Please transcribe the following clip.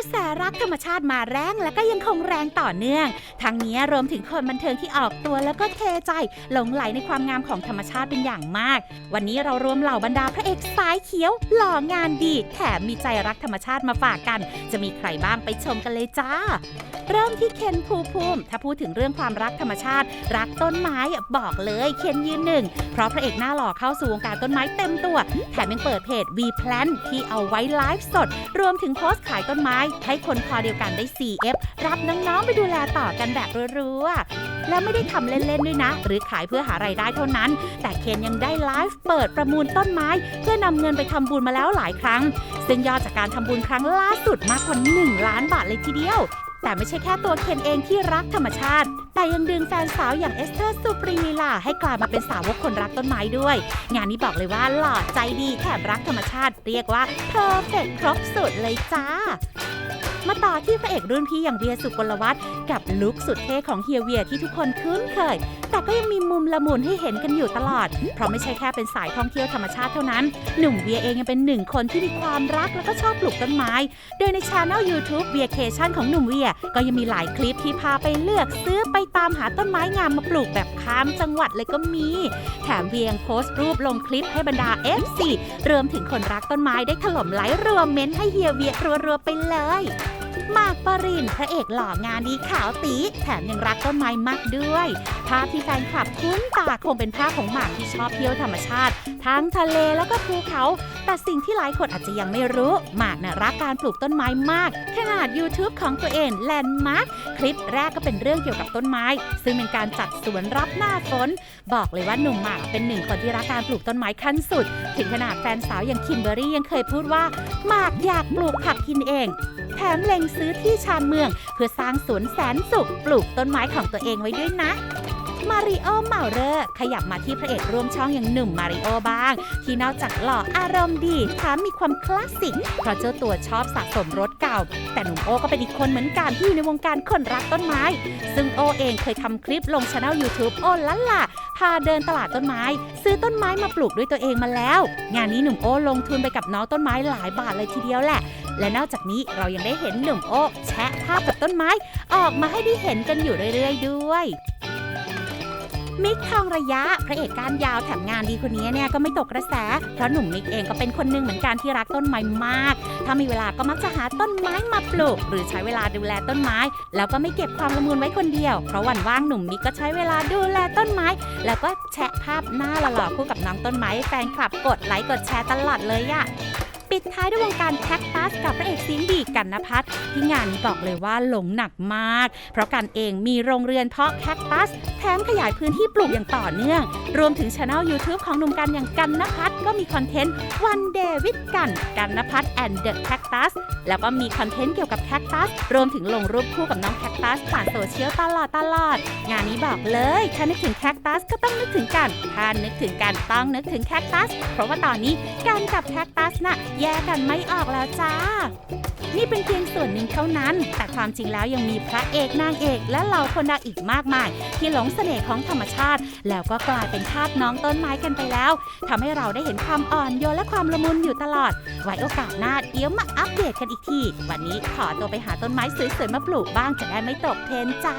ระแสรักธรรมชาติมาแรงและก็ยังคงแรงต่อเนื่อง ทั้งนี้รวมถึงคนบันเทิงที่ออกตัวแล้วก็เทใจหลงไหลในความงามของธรรมชาติเป็นอย่างมาก วันนี้เรารวมเหล่าบรรดาพระเอกสายเขียว หล่องานดีแถมมีใจรักธรรมชาติมาฝากกัน จะมีใครบ้างไปชมกันเลยจ้า เริ่มที่เคนภูภูมิ ถ้าพูดถึงเรื่องความรักธรรมชาติ รักต้นไม้บอกเลยเคนยืนหนึ่งเพราะพระเอกหน้าหล่อเข้าสู่วงการต้นไม้เต็มตัว แถมยังเปิดเพจ V Plan ที่เอาไว้ไลฟ์สด รวมถึงโพสต์ขายต้นไม้ให้คนคอเดียวกันได้ 4F รับน้องๆ ไปดูแลต่อกันแบบรัวๆ และไม่ได้ทำเล่น ๆ ด้วยนะ หรือขายเพื่อหารายได้เท่านั้น แต่เคนยังได้ไลฟ์เปิดประมูลต้นไม้ เพื่อนำเงินไปทำบุญมาแล้วหลายครั้ง ซึ่งยอดจากการทำบุญครั้งล่าสุดมากกว่า 1 ล้านบาทเลยทีเดียวแต่ไม่ใช่แค่ตัวเคนเองที่รักธรรมชาติ แต่ยังดึงแฟนสาวอย่างเอสเธอร์สุปรีลีลาให้กลายมาเป็นสาวกคนรักต้นไม้ด้วย งานนี้บอกเลยว่าหล่อใจดีแถมรักธรรมชาติ เรียกว่าเพอร์เฟกครบสุดเลยจ้ามาต่อที่พระเอกรุ่นพี่อย่างเวียสุกลวัฒน์กับลุคสุดเท่ของเฮียเวียที่ทุกคนคุ้นเคย แต่ก็ยังมีมุมละมุนให้เห็นกันอยู่ตลอด เพราะไม่ใช่แค่เป็นสายท่องเที่ยวธรรมชาติเท่านั้น หนุ่มเวียเองยังเป็นหนึ่งคนที่มีความรักแล้วก็ชอบปลูกต้นไม้ โดยในช anel YouTube เวียเคชั่นของหนุ่มเวียก็ยังมีหลายคลิปที่พาไปเลือกซื้อไปตามหาต้นไม้งามมาปลูกแบบข้ามจังหวัดเลยก็มี แถมเวียงโพสต์รูปลงคลิปให้บรรดา FC รวมถึงคนรักต้นไม้ได้ถล่มไลค์รวมเม้นให้เฮียเวียรัวๆไปเลยมากปรินพระเอกหล่องานดีขาวตี แถมยังรักต้นไม้มากด้วย ภาพที่แฟนคลับคุ้นตาคงเป็นภาพของหมากที่ชอบเที่ยวธรรมชาติ ทั้งทะเลแล้วก็ภูเขา แต่สิ่งที่หลายคนอาจจะยังไม่รู้ หมากน่ะรักการปลูกต้นไม้มาก ขนาด YouTube ของตัวเองแลนด์มาร์คคลิปแรกก็เป็นเรื่องเกี่ยวกับต้นไม้ ซึ่งเป็นการจัดสวนรับหน้าฝนบอกเลยว่าหนุ่มหมากเป็นหนึ่งคนที่รักการปลูกต้นไม้ขั้นสุด ถึงขนาดแฟนสาวอย่างคิมเบอรี่ยังเคยพูดว่าหมากอยากปลูกผักกินเองแถมเล็งซื้อที่ชานเมือง เพื่อสร้างสวนแสนสุขปลูกต้นไม้ของตัวเองไว้ด้วยนะ มาริโอเมาเรอร์ขยับมาที่พระเอกร่วมช่องอย่างหนุ่มมาริโอบ้าง ที่นอกจากหล่ออารมณ์ดีแถมมีความคลาสสิก เพราะเจ้าตัวชอบสะสมรถเก่า แต่หนุ่มโอก็เป็นอีกคนเหมือนกันที่อยู่ในวงการคนรักต้นไม้ ซึ่งโอเองเคยทำคลิปลงช anel YouTube โอลันล่ะพาเดินตลาดต้นไม้ ซื้อต้นไม้มาปลูกด้วยตัวเองมาแล้ว งานนี้หนุ่มโอลงทุนไปกับน้องต้นไม้หลายบาทเลยทีเดียวแหละ และนอกจากนี้เรายังได้เห็นหนุ่มโอแชะภาพกับต้นไม้ ออกมาให้ได้เห็นกันอยู่เรื่อยๆด้วย มิกทองระยะ พระเอกก้านยาวแถมงานดีคนนี้เนี่ยก็ไม่ตกกระแส เพราะหนุ่มมิกเองก็เป็นคนหนึ่งเหมือนกันที่รักต้นไม้มาก ถ้ามีเวลาก็มักจะหาต้นไม้มาปลูก หรือใช้เวลาดูแลต้นไม้ แล้วก็ไม่เก็บความละมุนไว้คนเดียว เพราะวันว่างหนุ่มมิกก็ใช้เวลาดูแลต้นไม้ แล้วก็แชะภาพหน้าหล่อๆคู่กับน้องต้นไม้แฟนคลับกดไลค์กดแชร์ตลอดเลยอะ ปิดท้ายด้วยวงการแท็กตัสกับพระเอกเสียงดีกันนพัฒน์ที่งานนี้บอกเลยว่าหลงหนักมาก เพราะกันเองมีโรงเรือนเพาะแคคตัส แถมขยายพื้นที่ปลูกอย่างต่อเนื่อง รวมถึงช anel YouTube ของหนุ่มกันอย่างกันนพัฒน์ก็มีคอนเทนต์ One Day with กันกันนพัฒน์ and the Cactus แล้วก็มีคอนเทนต์เกี่ยวกับแคคตัส รวมถึงลงรูปคู่กับน้องแคคตัสผ่านโซเชียลตลอดตลอด งานนี้บอกเลยถ้านึกถึงแคคตัสก็ต้องนึกถึงกันถ้านึกถึงกันต้องนึกถึงแคคตัส เพราะว่าตอนนี้กันกับแคคตัสน่ะแยกกันไม่ออกแล้วจ้า นี่เป็นเพียงส่วนหนึ่งเท่านั้น แต่ความจริงแล้วยังมีพระเอกนางเอกและเหล่าคนดังอีกมากมาย ที่หลงเสน่ห์ของธรรมชาติ แล้วก็กลายเป็นทาสน้องต้นไม้กันไปแล้วทำให้เราได้เห็นความอ่อนโยนและความละมุนอยู่ตลอด ไว้โอกาสหน้าเดี๋ยวมาอัปเดตกันอีกที วันนี้ขอตัวไปหาต้นไม้สวยๆมาปลูกบ้างจะได้ไม่ตกเทรนจ้า